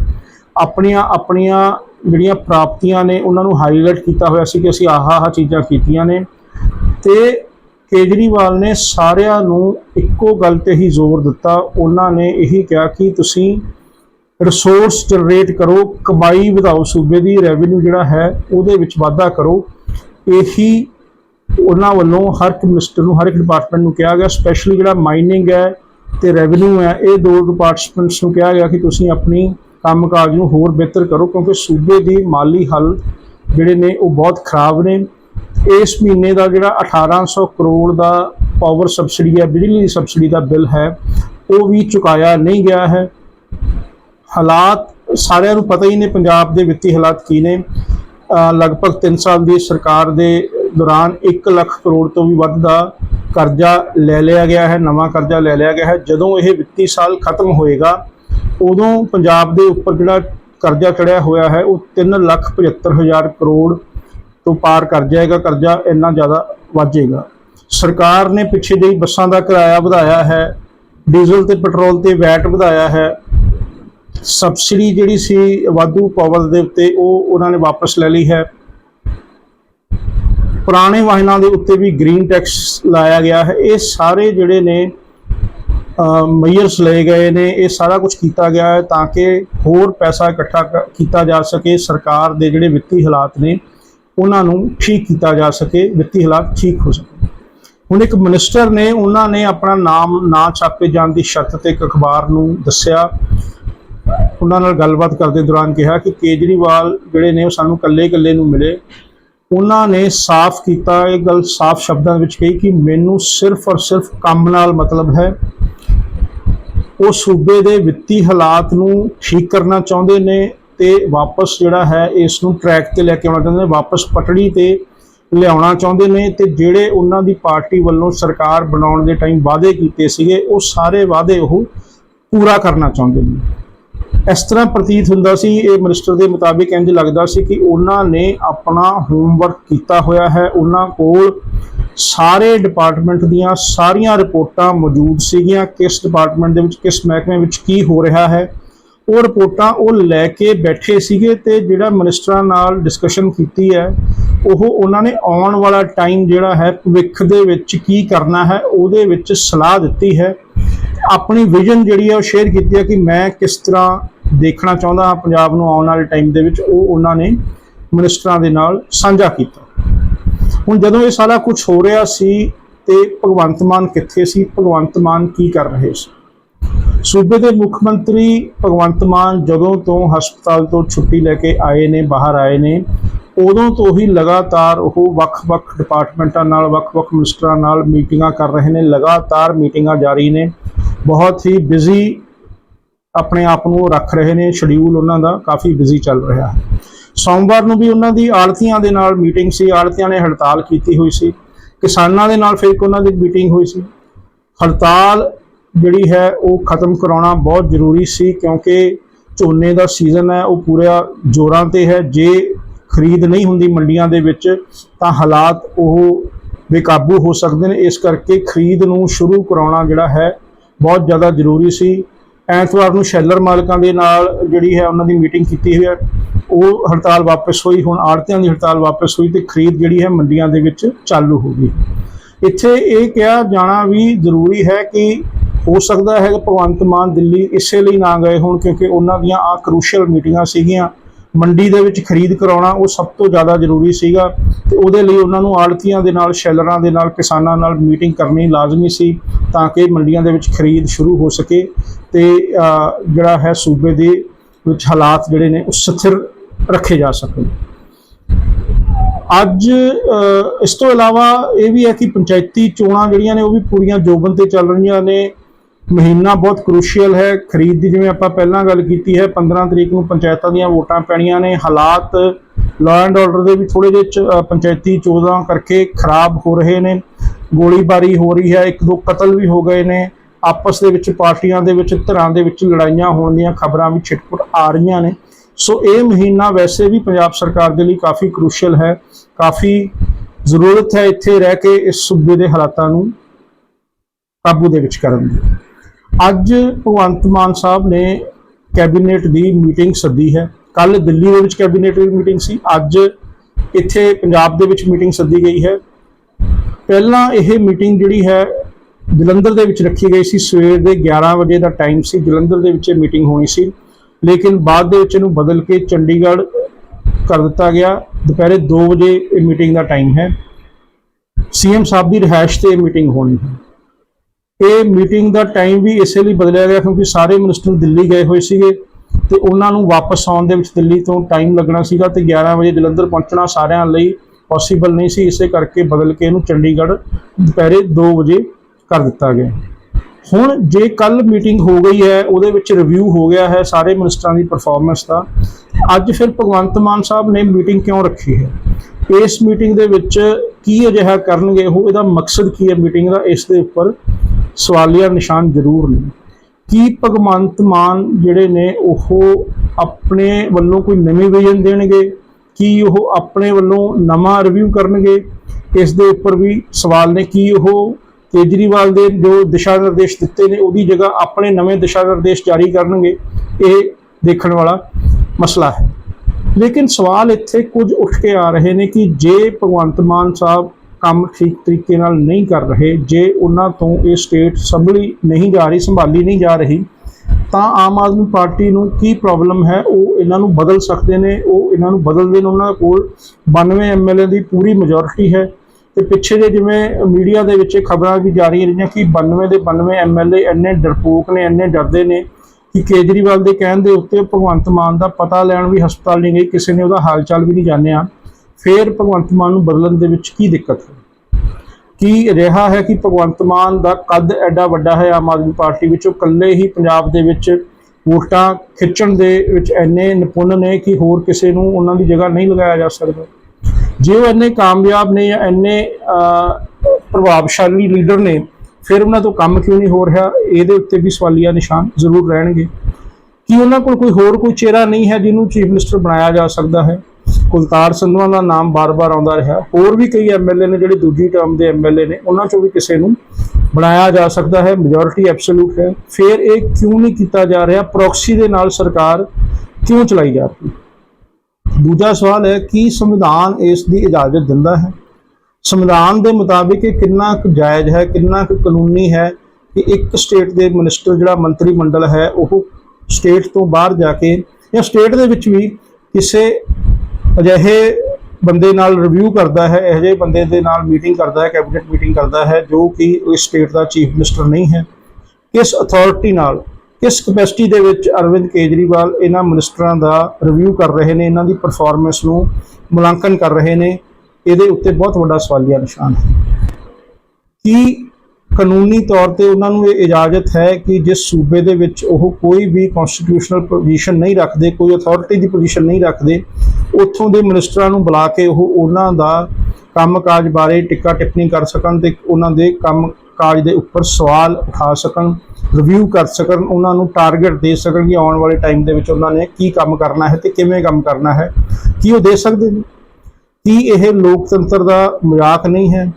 ਆਪਣੀਆਂ ਆਪਣੀਆਂ ਜਿਹੜੀਆਂ ਪ੍ਰਾਪਤੀਆਂ ਨੇ, ਉਹਨਾਂ ਨੂੰ ਹਾਈਲਾਈਟ ਕੀਤਾ ਹੋਇਆ ਸੀ ਕਿ ਅਸੀਂ ਆਹ ਆਹ ਚੀਜ਼ਾਂ ਕੀਤੀਆਂ ਨੇ। ਤੇ ਕੇਜਰੀਵਾਲ ਨੇ ਸਾਰਿਆਂ ਨੂੰ ਇੱਕੋ ਗੱਲ ਤੇ ਹੀ ਜ਼ੋਰ ਦਿੱਤਾ। ਉਹਨਾਂ ਨੇ ਇਹੀ ਕਿਹਾ ਕਿ ਤੁਸੀਂ ਰਿਸੋਰਸ ਜਨਰੇਟ ਕਰੋ, ਕਮਾਈ ਵਧਾਓ, ਸੂਬੇ ਦੀ ਰੈਵਨਿਊ ਜਿਹੜਾ ਹੈ, ਉਹਦੇ ਵਿੱਚ ਵਾਧਾ ਕਰੋ। ਇਹੀ ਉਹਨਾਂ ਵੱਲੋਂ ਹਰ ਇੱਕ ਮਿਨਿਸਟਰ ਨੂੰ, ਹਰ ਇੱਕ ਡਿਪਾਰਟਮੈਂਟ ਨੂੰ ਕਿਹਾ ਗਿਆ। ਸਪੈਸ਼ਲੀ ਜਿਹੜਾ ਮਾਈਨਿੰਗ ਹੈ ਤੇ ਰੈਵਨਿਊ ਹੈ, ਇਹ ਦੋ ਡਿਪਾਰਟਮੈਂਟਸ ਨੂੰ ਕਿਹਾ ਗਿਆ ਕਿ ਤੁਸੀਂ ਆਪਣੀ ਕੰਮਕਾਜ ਨੂੰ ਹੋਰ ਬਿਹਤਰ ਕਰੋ, ਕਿਉਂਕਿ ਸੂਬੇ ਦੀ ਮਾਲੀ ਹਾਲਤ ਜਿਹੜੇ ਨੇ, ਉਹ ਬਹੁਤ ਖਰਾਬ ਨੇ। ਇਸ ਮਹੀਨੇ ਦਾ ਜਿਹੜਾ 1800 ਕਰੋੜ ਦਾ ਪਾਵਰ ਸਬਸਿਡੀ ਹੈ, ਬਿਜਲੀ ਦੀ ਸਬਸਿਡੀ ਦਾ ਬਿੱਲ ਹੈ, ਉਹ ਵੀ ਚੁਕਾਇਆ ਨਹੀਂ ਗਿਆ ਹੈ। ਹਾਲਾਤ ਸਾਰਿਆਂ ਨੂੰ ਪਤਾ ਹੀ ਨੇ ਪੰਜਾਬ ਦੇ ਵਿੱਤੀ ਹਾਲਾਤ ਕੀ ਨੇ। ਲਗਭਗ 3 ਸਾਲ ਦੀ ਸਰਕਾਰ ਦੇ ਦੌਰਾਨ 1 ਲੱਖ ਕਰੋੜ ਤੋਂ ਵੀ ਵੱਧ ਦਾ ਕਰਜ਼ਾ ਲੈ ਲਿਆ ਗਿਆ ਹੈ, ਨਵਾਂ ਕਰਜ਼ਾ ਲੈ ਲਿਆ ਗਿਆ ਹੈ। ਜਦੋਂ ਇਹ ਵਿੱਤੀ ਸਾਲ ਖਤਮ ਹੋਏਗਾ, ਉਦੋਂ ਪੰਜਾਬ ਦੇ ਉੱਪਰ ਜਿਹੜਾ ਕਰਜ਼ਾ ਚੜਿਆ ਹੋਇਆ ਹੈ, ਉਹ 3 ਲੱਖ 75 ਹਜ਼ਾਰ ਕਰੋੜ ਤੋਂ ਪਾਰ ਕਰ ਜਾਏਗਾ, ਕਰਜ਼ਾ ਇੰਨਾ ਜ਼ਿਆਦਾ ਵੱਧ ਜਾਏਗਾ। ਸਰਕਾਰ ਨੇ ਪਿੱਛੇ ਜਿਹੀ ਬੱਸਾਂ ਦਾ ਕਿਰਾਇਆ ਵਧਾਇਆ ਹੈ, ਡੀਜ਼ਲ ਤੇ ਪੈਟਰੋਲ ਤੇ ਵੈਟ ਵਧਾਇਆ ਹੈ ਸਬਸਿਡੀ ਜਿਹੜੀ ਸੀ ਵਾਧੂ ਪਾਵਰ ਦੇ ਉੱਤੇ, ਉਹ ਉਹਨਾਂ ਨੇ ਵਾਪਸ ਲੈ ਲਈ ਹੈ। ਪੁਰਾਣੇ ਵਾਹਨਾਂ ਦੇ ਉੱਤੇ ਵੀ ਗ੍ਰੀਨ ਟੈਕਸ ਲਾਇਆ ਗਿਆ ਹੈ। ਇਹ ਸਾਰੇ ਜਿਹੜੇ ਨੇ ਮਈਅਰਸ ਲਏ ਗਏ ਨੇ। ਇਹ ਸਾਰਾ ਕੁਝ ਕੀਤਾ ਗਿਆ ਹੈ ਤਾਂ ਕਿ ਹੋਰ ਪੈਸਾ ਇਕੱਠਾ ਕੀਤਾ ਜਾ ਸਕੇ। ਸਰਕਾਰ ਦੇ ਜਿਹੜੇ ਵਿੱਤੀ ਹਾਲਾਤ ਨੇ, ਉਹਨਾਂ ਨੂੰ ਠੀਕ ਕੀਤਾ ਜਾ ਸਕੇ। ਵਿੱਤੀ ਹਾਲਾਤ ਠੀਕ ਹੋ ਸਕੇ। ਹੁਣ ਇੱਕ ਮਿਨਿਸਟਰ ਨੇ, ਉਹਨਾਂ ਨੇ ਆਪਣਾ ਨਾਮ ਨਾ ਛਾਪੇ ਜਾਣ ਦੀ ਸ਼ਰਤ ਤੇ ਇੱਕ ਅਖਬਾਰ ਨੂੰ ਦੱਸਿਆ। ਉਹਨਾਂ ਨਾਲ ਗੱਲਬਾਤ ਕਰਦੇ ਦੌਰਾਨ ਕਿਹਾ ਕਿ ਕੇਜਰੀਵਾਲ ਜਿਹੜੇ ਨੇ ਉਹ ਸਾਨੂੰ ਕੱਲੇ-ਕੱਲੇ ਨੂੰ ਮਿਲੇ। ਉਹਨਾਂ ਨੇ ਸਾਫ਼ ਕੀਤਾ, ਇਹ ਗੱਲ ਸਾਫ਼ ਸ਼ਬਦਾਂ ਵਿੱਚ ਕਹੀ ਕਿ ਮੈਨੂੰ ਸਿਰਫ ਔਰ ਸਿਰਫ ਕੰਮ ਨਾਲ ਮਤਲਬ ਹੈ। ਉਹ ਸੂਬੇ ਦੇ ਵਿੱਤੀ ਹਾਲਾਤ ਨੂੰ ਠੀਕ ਕਰਨਾ ਚਾਹੁੰਦੇ ਨੇ ਤੇ ਵਾਪਸ ਜਿਹੜਾ ਹੈ ਇਸ ਨੂੰ ਟਰੈਕ ਤੇ ਲੈ ਕੇ ਆਉਣਾ ਚਾਹੁੰਦੇ ਨੇ, ਵਾਪਸ ਪਟੜੀ ਤੇ ਲਿਆਉਣਾ ਚਾਹੁੰਦੇ ਨੇ ਤੇ ਜਿਹੜੇ ਉਹਨਾਂ ਦੀ ਪਾਰਟੀ ਵੱਲੋਂ ਸਰਕਾਰ ਬਣਾਉਣ ਦੇ ਟਾਈਮ ਵਾਅਦੇ ਕੀਤੇ ਸੀਗੇ, ਉਹ ਸਾਰੇ ਵਾਅਦੇ ਉਹ ਪੂਰਾ ਕਰਨਾ ਚਾਹੁੰਦੇ ਨੇ। ਇਸ ਤਰ੍ਹਾਂ ਪ੍ਰਤੀਤ ਹੁੰਦਾ ਸੀ, ਇਹ ਮਿਨਿਸਟਰ ਦੇ ਮੁਤਾਬਿਕ ਇੰਜ ਲੱਗਦਾ ਸੀ ਕਿ ਉਹਨਾਂ ਨੇ ਆਪਣਾ ਹੋਮਵਰਕ ਕੀਤਾ ਹੋਇਆ ਹੈ। ਉਹਨਾਂ ਕੋਲ ਸਾਰੇ ਡਿਪਾਰਟਮੈਂਟ ਦੀਆਂ ਸਾਰੀਆਂ ਰਿਪੋਰਟਾਂ ਮੌਜੂਦ ਸੀਗੀਆਂ। ਕਿਸ ਡਿਪਾਰਟਮੈਂਟ ਦੇ ਵਿੱਚ, ਕਿਸ ਮਹਿਕਮੇ ਵਿੱਚ ਕੀ ਹੋ ਰਿਹਾ ਹੈ, ਉਹ ਰਿਪੋਰਟਾਂ ਉਹ ਲੈ ਕੇ ਬੈਠੇ ਸੀਗੇ ਤੇ ਜਿਹੜਾ ਮਿਨਿਸਟਰਾਂ ਨਾਲ ਡਿਸਕਸ਼ਨ ਕੀਤੀ ਹੈ, ਉਹ ਉਹਨਾਂ ਨੇ ਆਉਣ ਵਾਲਾ ਟਾਈਮ ਜਿਹੜਾ ਹੈ, ਭਵਿੱਖ ਦੇ ਵਿੱਚ ਕੀ ਕਰਨਾ ਹੈ, ਉਹਦੇ ਵਿੱਚ ਸਲਾਹ ਦਿੱਤੀ ਹੈ। ਆਪਣੀ ਵਿਜ਼ਨ ਜਿਹੜੀ ਹੈ ਉਹ ਸ਼ੇਅਰ ਕੀਤੀ ਹੈ ਕਿ ਮੈਂ ਕਿਸ ਤਰ੍ਹਾਂ ਦੇਖਣਾ ਚਾਹੁੰਦਾ ਹਾਂ ਪੰਜਾਬ ਨੂੰ ਆਉਣ ਵਾਲੇ ਟਾਈਮ ਦੇ ਵਿੱਚ, ਉਹ ਉਹਨਾਂ ਨੇ ਮਿਨਿਸਟਰਾਂ ਦੇ ਨਾਲ ਸਾਂਝਾ ਕੀਤਾ। ਹੁਣ ਜਦੋਂ ਇਹ ਸਾਰਾ ਕੁਝ ਹੋ ਰਿਹਾ ਸੀ ਤੇ ਭਗਵੰਤ ਮਾਨ ਕਿੱਥੇ ਸੀ, ਭਗਵੰਤ ਮਾਨ ਕੀ ਕਰ ਰਹੇ ਸੀ? ਸੂਬੇ ਦੇ ਮੁੱਖ ਮੰਤਰੀ ਭਗਵੰਤ ਮਾਨ ਜਦੋਂ ਤੋਂ ਹਸਪਤਾਲ ਤੋਂ ਛੁੱਟੀ ਲੈ ਕੇ ਆਏ ਨੇ, ਬਾਹਰ ਆਏ ਨੇ, ਉਦੋਂ ਤੋਂ ਹੀ ਲਗਾਤਾਰ ਉਹ ਵੱਖ-ਵੱਖ ਡਿਪਾਰਟਮੈਂਟਾਂ ਨਾਲ, ਵੱਖ-ਵੱਖ ਮਿਨਿਸਟਰਾਂ ਨਾਲ ਮੀਟਿੰਗਾਂ ਕਰ ਰਹੇ ਨੇ, ਲਗਾਤਾਰ ਮੀਟਿੰਗਾਂ ਜਾਰੀ ਨੇ। ਬਹੁਤ ਹੀ ਬਿਜ਼ੀ ਆਪਣੇ ਆਪ ਨੂੰ ਉਹ ਰੱਖ ਰਹੇ ਨੇ ਸ਼ਡਿਊਲ ਉਹਨਾਂ ਦਾ ਕਾਫੀ ਬਿਜ਼ੀ ਚੱਲ ਰਿਹਾ ਹੈ। ਸੋਮਵਾਰ ਨੂੰ ਵੀ ਉਹਨਾਂ ਦੀ ਆੜਤੀਆਂ ਦੇ ਨਾਲ ਮੀਟਿੰਗ ਸੀ ਆੜਤੀਆਂ ਨੇ ਹੜਤਾਲ ਕੀਤੀ ਹੋਈ ਸੀ। ਕਿਸਾਨਾਂ ਦੇ ਨਾਲ ਫਿਰ ਉਹਨਾਂ ਦੀ ਮੀਟਿੰਗ ਹੋਈ ਸੀ। ਹੜਤਾਲ ਜਿਹੜੀ ਹੈ, ਉਹ ਖਤਮ ਕਰਾਉਣਾ ਬਹੁਤ ਜ਼ਰੂਰੀ ਸੀ ਕਿਉਂਕਿ ਝੋਨੇ ਦਾ ਸੀਜ਼ਨ ਹੈ, ਉਹ ਪੂਰਾ ਜ਼ੋਰਾਂ ਤੇ ਹੈ। ਜੇ ਖਰੀਦ ਨਹੀਂ ਹੁੰਦੀ ਮੰਡੀਆਂ ਦੇ ਵਿੱਚ, ਤਾਂ ਹਾਲਾਤ ਉਹ ਬੇਕਾਬੂ ਹੋ ਸਕਦੇ ਨੇ। ਇਸ ਕਰਕੇ ਖਰੀਦ ਨੂੰ ਸ਼ੁਰੂ ਕਰਾਉਣਾ ਜਿਹੜਾ ਹੈ ਬਹੁਤ ਜ਼ਿਆਦਾ ਜ਼ਰੂਰੀ ਸੀ। ਐਤਵਾਰ ਨੂੰ ਸ਼ੈਲਰ ਮਾਲਕਾਂ ਦੇ ਨਾਲ ਜਿਹੜੀ ਹੈ ਉਹਨਾਂ ਦੀ ਮੀਟਿੰਗ ਕੀਤੀ ਹੋਈ ਹੈ, ਉਹ ਹੜਤਾਲ ਵਾਪਸ ਹੋਈ। ਹੁਣ ਆੜਤੀਆਂ ਦੀ ਹੜਤਾਲ ਵਾਪਸ ਹੋਈ ਤੇ ਖਰੀਦ ਜਿਹੜੀ ਹੈ ਮੰਡੀਆਂ ਦੇ ਵਿੱਚ ਚਾਲੂ ਹੋ ਗਈ। ਇੱਥੇ ਇਹ ਕਿਹਾ ਜਾਣਾ ਵੀ ਜ਼ਰੂਰੀ ਹੈ ਕਿ ਹੋ ਸਕਦਾ ਹੈ ਕਿ ਭਗਵੰਤ ਮਾਨ ਦਿੱਲੀ ਇਸੇ ਲਈ ਨਾ ਗਏ ਹੋਣ ਕਿਉਂਕਿ ਉਹਨਾਂ ਦੀਆਂ ਆ ਕ੍ਰੂਸ਼ੀਅਲ ਮੀਟਿੰਗਾਂ ਸੀਗੀਆਂ। ਮੰਡੀ ਦੇ ਵਿੱਚ ਖਰੀਦ ਕਰਾਉਣਾ ਉਹ ਸਭ ਤੋਂ ਜ਼ਿਆਦਾ ਜ਼ਰੂਰੀ ਸੀਗਾ ਤੇ ਉਹਦੇ ਲਈ ਉਹਨਾਂ ਨੂੰ ਆੜਤੀਆਂ ਦੇ ਨਾਲ, ਸ਼ੈਲਰਾਂ ਦੇ ਨਾਲ, ਕਿਸਾਨਾਂ ਨਾਲ ਮੀਟਿੰਗ ਕਰਨੀ ਲਾਜ਼ਮੀ ਸੀ ਤਾਂ ਕਿ ਮੰਡੀਆਂ ਦੇ ਵਿੱਚ ਖਰੀਦ ਸ਼ੁਰੂ ਹੋ ਸਕੇ ਤੇ ਜਿਹੜਾ ਹੈ ਸੂਬੇ ਦੇ ਵਿੱਚ ਹਾਲਾਤ ਜਿਹੜੇ ਨੇ ਉਹ ਸਥਿਰ ਰੱਖੇ ਜਾ ਸਕਣ। ਅੱਜ ਇਸ ਤੋਂ ਇਲਾਵਾ ਇਹ ਵੀ ਹੈ ਕਿ ਪੰਚਾਇਤੀ ਚੋਣਾਂ ਜਿਹੜੀਆਂ ਨੇ ਉਹ ਵੀ ਪੂਰੀਆਂ ਜੋਬਨ ਤੇ ਚੱਲ ਰਹੀਆਂ ਨੇ। ਮਹੀਨਾ ਬਹੁਤ ਕ੍ਰੂਸ਼ੀਅਲ ਹੈ। ਖਰੀਦ ਦੀ ਜਿਵੇਂ ਆਪਾਂ ਪਹਿਲਾਂ ਗੱਲ ਕੀਤੀ ਹੈ 15 ਤਰੀਕ ਨੂੰ ਪੰਚਾਇਤਾਂ ਦੀਆਂ ਵੋਟਾਂ ਪੈਣੀਆਂ ਨੇ। ਹਾਲਾਤ ਲਾਅ ਐਂਡ ਆਰਡਰ ਦੇ ਵੀ ਥੋੜੇ ਜਿਹੇ ਚ- ਪੰਚਾਇਤੀ ਚੋਦਾਂ ਕਰਕੇ ਖਰਾਬ ਹੋ ਰਹੇ ਨੇ। ਗੋਲੀਬਾਰੀ ਹੋ ਰਹੀ ਹੈ, ਇੱਕ ਦੋ ਕਤਲ ਵੀ ਹੋ ਗਏ ਨੇ। ਆਪਸ ਦੇ ਵਿੱਚ, ਪਾਰਟੀਆਂ ਦੇ ਵਿੱਚ, ਧਿਰਾਂ ਦੇ ਵਿੱਚ ਲੜਾਈਆਂ ਹੋਣ ਦੀਆਂ ਖਬਰਾਂ ਵੀ ਛਿਟਪਟ ਆ ਰਹੀਆਂ ਨੇ। ਸੋ ਇਹ ਮਹੀਨਾ ਵੈਸੇ ਵੀ ਪੰਜਾਬ ਸਰਕਾਰ ਦੇ ਲਈ ਕਾਫੀ ਕ੍ਰੂਸ਼ੀਅਲ ਹੈ। ਕਾਫੀ ਜ਼ਰੂਰਤ ਹੈ ਇੱਥੇ ਰਹਿ ਕੇ ਇਸ ਸੂਬੇ ਦੇ ਹਾਲਾਤਾਂ ਨੂੰ ਕਾਬੂ ਦੇ ਵਿੱਚ ਕਰਨ ਦੀ। ਅੱਜ ਭਗਵੰਤ ਮਾਨ ਸਾਹਿਬ ਨੇ ਕੈਬਨਿਟ ਦੀ ਮੀਟਿੰਗ ਸੱਦੀ ਹੈ। ਕੱਲ ਦਿੱਲੀ ਦੇ ਵਿੱਚ ਕੈਬਨਿਟ ਦੀ ਮੀਟਿੰਗ ਸੀ। ਅੱਜ ਇੱਥੇ ਪੰਜਾਬ ਦੇ ਵਿੱਚ ਮੀਟਿੰਗ ਸੱਦੀ ਗਈ ਹੈ। ਪਹਿਲਾਂ ਇਹ ਮੀਟਿੰਗ ਜਿਹੜੀ ਹੈ, ਜਲੰਧਰ ਦੇ ਵਿੱਚ ਰੱਖੀ ਗਈ ਸੀ। ਸਵੇਰ ਦੇ 11 ਵਜੇ ਦਾ ਟਾਈਮ ਸੀ। ਜਲੰਧਰ ਦੇ ਵਿੱਚ ਇਹ ਮੀਟਿੰਗ ਹੋਣੀ ਸੀ। ਲੇਕਿਨ ਬਾਅਦ ਦੇ ਵਿੱਚ ਇਹਨੂੰ ਬਦਲ ਕੇ ਚੰਡੀਗੜ੍ਹ ਕਰ ਦਿੱਤਾ ਗਿਆ। ਦੁਪਹਿਰੇ 2 ਵਜੇ ਇਹ ਮੀਟਿੰਗ ਦਾ ਟਾਈਮ ਹੈ। ਸੀਐਮ ਸਾਹਿਬ ਦੀ ਰਿਹਾਇਸ਼ ਤੇ ਇਹ ਮੀਟਿੰਗ ਹੋਣੀ ਹੈ। ਇਹ ਮੀਟਿੰਗ ਦਾ ਟਾਈਮ ਵੀ ਇਸੇ ਲਈ ਬਦਲਿਆ ਗਿਆ ਕਿਉਂਕਿ ਸਾਰੇ ਮਿਨਿਸਟਰ ਦਿੱਲੀ ਗਏ ਹੋਏ ਸੀਗੇ ਤੇ ਉਹਨਾਂ ਨੂੰ ਵਾਪਸ ਆਉਣ ਦੇ ਵਿੱਚ ਦਿੱਲੀ ਤੋਂ ਟਾਈਮ ਲੱਗਣਾ ਸੀਗਾ ਤੇ 11 ਵਜੇ ਜਲੰਧਰ ਪਹੁੰਚਣਾ ਸਾਰਿਆਂ ਲਈ ਪੋਸੀਬਲ ਨਹੀਂ ਸੀ, ਇਸੇ ਕਰਕੇ ਬਦਲ ਕੇ ਇਹਨੂੰ ਚੰਡੀਗੜ੍ਹ ਦੁਪਹਿਰੇ 2 ਵਜੇ ਕਰ ਦਿੱਤਾ ਗਿਆ। ਹੁਣ ਜੇ ਕੱਲ ਮੀਟਿੰਗ ਹੋ ਗਈ ਹੈ, ਉਹਦੇ ਵਿੱਚ ਰਿਵਿਊ ਹੋ ਗਿਆ ਹੈ ਸਾਰੇ ਮਿਨਿਸਟਰਾਂ ਦੀ ਪਰਫਾਰਮੈਂਸ ਦਾ, ਅੱਜ ਫਿਰ ਭਗਵੰਤ ਮਾਨ ਸਾਹਿਬ ਨੇ ਮੀਟਿੰਗ ਕਿਉਂ ਰੱਖੀ ਹੈ? ਇਸ ਮੀਟਿੰਗ ਦੇ ਵਿੱਚ ਕੀ ਅਜਿਹਾ ਕਰਨਗੇ, ਉਹ ਇਹਦਾ ਮਕਸਦ ਕੀ ਹੈ ਮੀਟਿੰਗ ਦਾ? ਇਸ ਦੇ ਉੱਪਰ ਸਵਾਲੀਆ ਨਿਸ਼ਾਨ ਜ਼ਰੂਰ ਨੇ। ਕੀ ਭਗਵੰਤ ਮਾਨ ਜਿਹੜੇ ਨੇ ਉਹ ਆਪਣੇ ਵੱਲੋਂ ਕੋਈ ਨਵੀਂ ਵਿਜ਼ਨ ਦੇਣਗੇ? ਕੀ ਉਹ ਆਪਣੇ ਵੱਲੋਂ ਨਵਾਂ ਰਿਵਿਊ ਕਰਨਗੇ? ਇਸ ਦੇ ਉੱਪਰ ਵੀ ਸਵਾਲ ਨੇ ਕੀ ਉਹ? ਕੇਜਰੀਵਾਲ ਦੇ ਜੋ ਦਿਸ਼ਾ ਨਿਰਦੇਸ਼ ਦਿੱਤੇ ਨੇ, ਉਹਦੀ ਜਗ੍ਹਾ ਆਪਣੇ ਨਵੇਂ ਦਿਸ਼ਾ ਨਿਰਦੇਸ਼ ਜਾਰੀ ਕਰਨਗੇ। ਇਹ ਦੇਖਣ ਵਾਲਾ ਮਸਲਾ ਹੈ। ਲੇਕਿਨ ਸਵਾਲ ਇੱਥੇ ਕੁਝ ਉੱਠ ਕੇ ਆ ਰਹੇ ਨੇ ਕਿ ਜੇ ਭਗਵੰਤ ਮਾਨ ਸਾਹਿਬ ਕੰਮ ਠੀਕ ਤਰੀਕੇ ਨਾਲ ਨਹੀਂ ਕਰ ਰਹੇ, ਜੇ ਉਹਨਾਂ ਤੋਂ ਇਹ ਸਟੇਟ ਸੰਭਲੀ ਨਹੀਂ ਜਾ ਰਹੀ, ਸੰਭਾਲੀ ਨਹੀਂ ਜਾ ਰਹੀ, ਤਾਂ ਆਮ ਆਦਮੀ ਪਾਰਟੀ ਨੂੰ ਕੀ ਪ੍ਰੋਬਲਮ ਹੈ? ਉਹ ਇਹਨਾਂ ਨੂੰ ਬਦਲ ਸਕਦੇ ਨੇ, ਉਹ ਇਹਨਾਂ ਨੂੰ ਬਦਲਦੇ ਨੇ ਉਹਨਾਂ ਕੋਲ 92 ਐਮਐਲਏ ਦੀ ਪੂਰੀ ਮੈਜੋਰਿਟੀ ਹੈ। ਤੇ ਪਿੱਛੇ ਜੇ ਜਿਵੇਂ ਮੀਡੀਆ ਦੇ ਵਿੱਚ ਖਬਰਾਂ ਵੀ ਜਾਰੀ ਰਹੀਆਂ ਕਿ 92 ਦੇ 92 ਐਮਐਲਏ ਇੰਨੇ ਡਰਪੋਕ ਨੇ, ਇੰਨੇ ਡਰਦੇ ਨੇ ਕਿ ਕੇਜਰੀਵਾਲ ਦੇ ਕਹਿਣ ਦੇ ਉੱਤੇ ਭਗਵੰਤ ਮਾਨ ਦਾ ਪਤਾ ਲੈਣ ਵੀ ਹਸਪਤਾਲ ਨਹੀਂ ਗਈ, ਕਿਸੇ ਨੇ ਉਹਦਾ ਹਾਲ ਚਾਲ ਵੀ ਨਹੀਂ ਜਾਣਿਆ। ਫਿਰ ਭਗਵੰਤ ਮਾਨ ਨੂੰ ਬਦਲਣ ਦੇ ਵਿੱਚ ਕੀ ਦਿੱਕਤ ਹੈ? ਕੀ ਰਿਹਾ ਹੈ ਕਿ ਭਗਵੰਤ ਮਾਨ ਦਾ ਕੱਦ ਐਡਾ ਵੱਡਾ ਹੈ ਆਮ ਆਦਮੀ ਪਾਰਟੀ ਵਿੱਚ, ਉਹ ਇਕੱਲੇ ਹੀ ਪੰਜਾਬ ਦੇ ਵਿੱਚ ਵੋਟਾਂ ਖਿੱਚਣ ਦੇ ਵਿੱਚ ਇੰਨੇ ਨਿਪੁੰਨ ਨੇ ਕਿ ਹੋਰ ਕਿਸੇ ਨੂੰ ਉਹਨਾਂ ਦੀ ਜਗ੍ਹਾ ਨਹੀਂ ਲਗਾਇਆ ਜਾ ਸਕਦਾ? ਜੇ ਉਹ ਇੰਨੇ ਕਾਮਯਾਬ ਨੇ ਜਾਂ ਇੰਨੇ ਪ੍ਰਭਾਵਸ਼ਾਲੀ ਲੀਡਰ ਨੇ, ਫਿਰ ਉਹਨਾਂ ਤੋਂ ਕੰਮ ਕਿਉਂ ਨਹੀਂ ਹੋ ਰਿਹਾ? ਇਹਦੇ ਉੱਤੇ ਵੀ ਸਵਾਲੀਆ ਨਿਸ਼ਾਨ ਜ਼ਰੂਰ ਰਹਿਣਗੇ। ਕਿ ਉਹਨਾਂ ਕੋਲ ਕੋਈ ਹੋਰ ਕੋਈ ਚਿਹਰਾ ਨਹੀਂ ਹੈ ਜਿਹਨੂੰ ਚੀਫ ਮਿਨਿਸਟਰ ਬਣਾਇਆ ਜਾ ਸਕਦਾ ਹੈ? ਕੁਲਤਾਰ ਸੰਧਵਾ ਦਾ ਨਾਮ ਬਾਰ-ਬਾਰ ਆਉਂਦਾ ਰਿਹਾ। ਹੋਰ ਵੀ ਕਈ ਐਮਐਲਏ ਨੇ ਜਿਹੜੇ ਦੂਜੀ ਟਰਮ ਦੇ ਐਮਐਲਏ ਨੇ, ਉਹਨਾਂ ਚੋਂ ਵੀ ਕਿਸੇ ਨੂੰ ਬਣਾਇਆ ਜਾ ਸਕਦਾ ਹੈ। ਮੈਜੋਰਿਟੀ ਐਬਸੋਲੂਟ ਹੈ। ਫਿਰ ਇਹ ਕਿਉਂ ਨਹੀਂ ਕੀਤਾ ਜਾ ਰਿਹਾ? ਪ੍ਰੋਕਸੀ ਦੇ ਨਾਲ ਸਰਕਾਰ ਕਿਉਂ ਚਲਾਈ ਜਾ ਰਹੀ? ਦੂਜਾ ਸਵਾਲ ਹੈ, ਕਿ ਸੰਵਿਧਾਨ ਇਸ ਦੀ ਇਜਾਜ਼ਤ ਦਿੰਦਾ ਹੈ? ਸੰਵਿਧਾਨ ਦੇ ਮੁਤਾਬਿਕ ਇਹ ਕਿੰਨਾ ਕੁ ਜਾਇਜ਼ ਹੈ, ਕਿੰਨਾ ਕੁ ਕਾਨੂੰਨੀ ਹੈ ਕਿ ਇੱਕ ਸਟੇਟ ਦੇ ਮਿਨਿਸਟਰ ਜਿਹੜਾ ਮੰਤਰੀ ਮੰਡਲ ਹੈ, ਉਹ ਸਟੇਟ ਤੋਂ ਬਾਹਰ ਜਾ ਕੇ ਜਾਂ ਸਟੇਟ ਦੇ ਵਿੱਚ ਵੀ ਕਿਸੇ ਅਜਿਹੇ ਬੰਦੇ ਨਾਲ ਰਿਵਿਊ ਕਰਦਾ ਹੈ, ਇਹੋ ਜਿਹੇ ਬੰਦੇ ਦੇ ਨਾਲ ਮੀਟਿੰਗ ਕਰਦਾ ਹੈ ਕੈਬਨਿਟ ਮੀਟਿੰਗ ਕਰਦਾ ਹੈ, ਜੋ ਕਿ ਉਸ ਸਟੇਟ ਦਾ ਚੀਫ ਮਿਨਿਸਟਰ ਨਹੀਂ ਹੈ। ਕਿਸ ਅਥਾਰਟੀ ਨਾਲ, ਕਿਸ ਕਪੈਸਿਟੀ ਦੇ ਵਿੱਚ ਅਰਵਿੰਦ ਕੇਜਰੀਵਾਲ ਇਹਨਾਂ ਮਿਨਿਸਟਰਾਂ ਦਾ ਰਿਵਿਊ ਕਰ ਰਹੇ ਨੇ, ਇਹਨਾਂ ਦੀ ਪਰਫਾਰਮੈਂਸ ਨੂੰ ਮੁਲਾਂਕਣ ਕਰ ਰਹੇ ਨੇ, ਇਹਦੇ ਉੱਤੇ ਬਹੁਤ ਵੱਡਾ ਸਵਾਲੀਆ ਨਿਸ਼ਾਨ ਹੈ। ਕੀ ਕਾਨੂੰਨੀ ਤੌਰ ਤੇ ਉਹਨਾਂ ਨੂੰ ਇਹ ਇਜਾਜ਼ਤ ਹੈ ਕਿ ਜਿਸ ਸੂਬੇ ਦੇ ਵਿੱਚ ਉਹ ਕੋਈ ਵੀ ਕਨਸਟੀਟਿਊਸ਼ਨਲ ਪੋਜੀਸ਼ਨ ਨਹੀਂ ਰੱਖਦੇ, ਕੋਈ ਅਥਾਰਟੀ ਦੀ ਪੋਜੀਸ਼ਨ ਨਹੀਂ ਰੱਖਦੇ, ਉੱਥੋਂ ਦੇ ਮਿਨਿਸਟਰਾਂ ਨੂੰ ਬੁਲਾ ਕੇ ਉਹ ਉਹਨਾਂ ਦਾ ਕੰਮਕਾਜ ਬਾਰੇ ਟਿੱਕਾ ਟਿੱਪਣੀ ਕਰ ਸਕਣ ਤੇ ਉਹਨਾਂ ਦੇ ਕੰਮਕਾਜ ਦੇ ਉੱਪਰ ਸਵਾਲ ਉਠਾ ਸਕਣ ਰਿਵਿਊ ਕਰ ਸਕਣ, ਉਹਨਾਂ ਨੂੰ ਟਾਰਗੇਟ ਦੇ ਸਕਣ ਕਿ ਆਉਣ ਵਾਲੇ ਟਾਈਮ ਦੇ ਵਿੱਚ ਉਹਨਾਂ ਨੇ ਕੀ ਕੰਮ ਕਰਨਾ ਹੈ ਤੇ ਕਿਵੇਂ ਕੰਮ ਕਰਨਾ ਹੈ। ਕੀ ਉਹ ਦੇ ਸਕਦੇ ਨੇ? ਕੀ ਇਹ ਲੋਕਤੰਤਰ ਦਾ ਮਜ਼ਾਕ ਨਹੀਂ ਹੈ?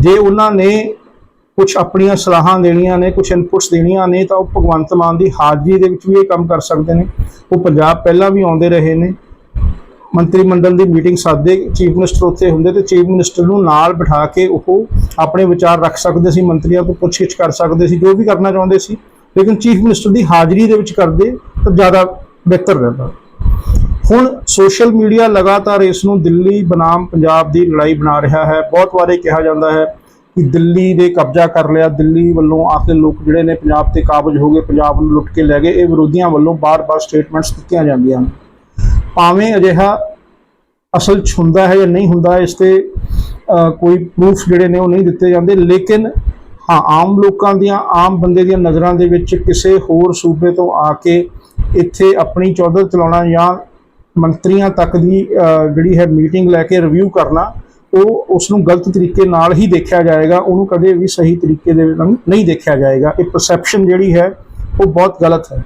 ਜੇ ਉਹਨਾਂ ਨੇ ਕੁਝ ਆਪਣੀਆਂ ਸਲਾਹਾਂ ਦੇਣੀਆਂ ਨੇ ਕੁਝ ਇਨਪੁਟਸ ਦੇਣੀਆਂ ਨੇ, ਤਾਂ ਉਹ ਭਗਵੰਤ ਮਾਨ ਦੀ ਹਾਜ਼ਰੀ ਦੇ ਵਿੱਚ ਵੀ ਇਹ ਕੰਮ ਕਰ ਸਕਦੇ ਨੇ। ਉਹ ਪੰਜਾਬ ਪਹਿਲਾਂ ਵੀ ਆਉਂਦੇ ਰਹੇ ਨੇ। ਮੰਤਰੀ ਮੰਡਲ ਦੀ ਮੀਟਿੰਗ ਸਾਦੇ ਚੀਫ ਮਿਨਿਸਟਰ ਉੱਥੇ ਹੁੰਦੇ ਤੇ ਚੀਫ ਮਿਨਿਸਟਰ ਨੂੰ ਨਾਲ ਬਿਠਾ ਕੇ ਉਹ ਆਪਣੇ ਵਿਚਾਰ ਰੱਖ ਸਕਦੇ ਸੀ, ਮੰਤਰੀਆਂ ਤੋਂ ਪੁੱਛਗਿੱਛ ਕਰ ਸਕਦੇ ਸੀ, ਜੋ ਵੀ ਕਰਨਾ ਚਾਹੁੰਦੇ ਸੀ। ਲੇਕਿਨ ਚੀਫ ਮਿਨਿਸਟਰ ਦੀ ਹਾਜ਼ਰੀ ਦੇ ਵਿੱਚ ਕਰਦੇ ਤਾਂ ਜ਼ਿਆਦਾ ਬਿਹਤਰ ਰਹਿੰਦਾ। ਹੁਣ ਸੋਸ਼ਲ ਮੀਡੀਆ ਲਗਾਤਾਰ ਇਸ ਨੂੰ ਦਿੱਲੀ ਬਨਾਮ ਪੰਜਾਬ ਦੀ ਲੜਾਈ ਬਣਾ ਰਿਹਾ ਹੈ। ਬਹੁਤ ਵਾਰੇ ਕਿਹਾ ਜਾਂਦਾ ਹੈ ਕਿ ਦਿੱਲੀ ਦੇ ਕਬਜ਼ਾ ਕਰ ਲਿਆ, ਦਿੱਲੀ ਵੱਲੋਂ ਆ ਕੇ ਲੋਕ ਜਿਹੜੇ ਨੇ ਪੰਜਾਬ ਤੇ ਕਾਬਜ ਹੋ ਗਏ, ਪੰਜਾਬ ਨੂੰ ਲੁੱਟ ਕੇ ਲੈ ਗਏ, ਇਹ ਵਿਰੋਧੀਆਂ ਵੱਲੋਂ ਬਾਰ-ਬਾਰ ਸਟੇਟਮੈਂਟਸ ਦਿੱਤੀਆਂ ਜਾਂਦੀਆਂ ਹਨ। ਭਾਵੇਂ ਅਜਿਹਾ ਅਸਲ 'ਚ ਹੁੰਦਾ ਹੈ ਜਾਂ ਨਹੀਂ ਹੁੰਦਾ, ਇਸ ਤੇ ਕੋਈ ਪ੍ਰੂਫ ਜਿਹੜੇ ਨੇ ਉਹ ਨਹੀਂ ਦਿੱਤੇ ਜਾਂਦੇ, ਲੇਕਿਨ ਹਾਂ, ਆਮ ਲੋਕਾਂ ਦੀਆਂ, ਆਮ ਬੰਦੇ ਦੀਆਂ ਨਜ਼ਰਾਂ ਦੇ ਵਿੱਚ ਕਿਸੇ ਹੋਰ ਸੂਬੇ ਤੋਂ ਆ ਕੇ ਇੱਥੇ ਆਪਣੀ ਚੌਧਰ ਚਲਾਉਣਾ ਜਾਂ ਮੰਤਰੀਆਂ ਤੱਕ ਦੀ ਜਿਹੜੀ ਹੈ ਮੀਟਿੰਗ ਲੈ ਕੇ ਰਿਵਿਊ ਕਰਨਾ ਉਹ ਉਸ ਨੂੰ ਗਲਤ ਤਰੀਕੇ ਨਾਲ ਹੀ ਦੇਖਿਆ ਜਾਏਗਾ, ਉਹਨੂੰ ਕਦੇ ਵੀ ਸਹੀ ਤਰੀਕੇ ਦੇ ਨਾਲ ਨਹੀਂ ਦੇਖਿਆ ਜਾਏਗਾ। ਇਹ ਪਰਸੈਪਸ਼ਨ ਜਿਹੜੀ ਹੈ, ਉਹ ਬਹੁਤ ਗਲਤ ਹੈ।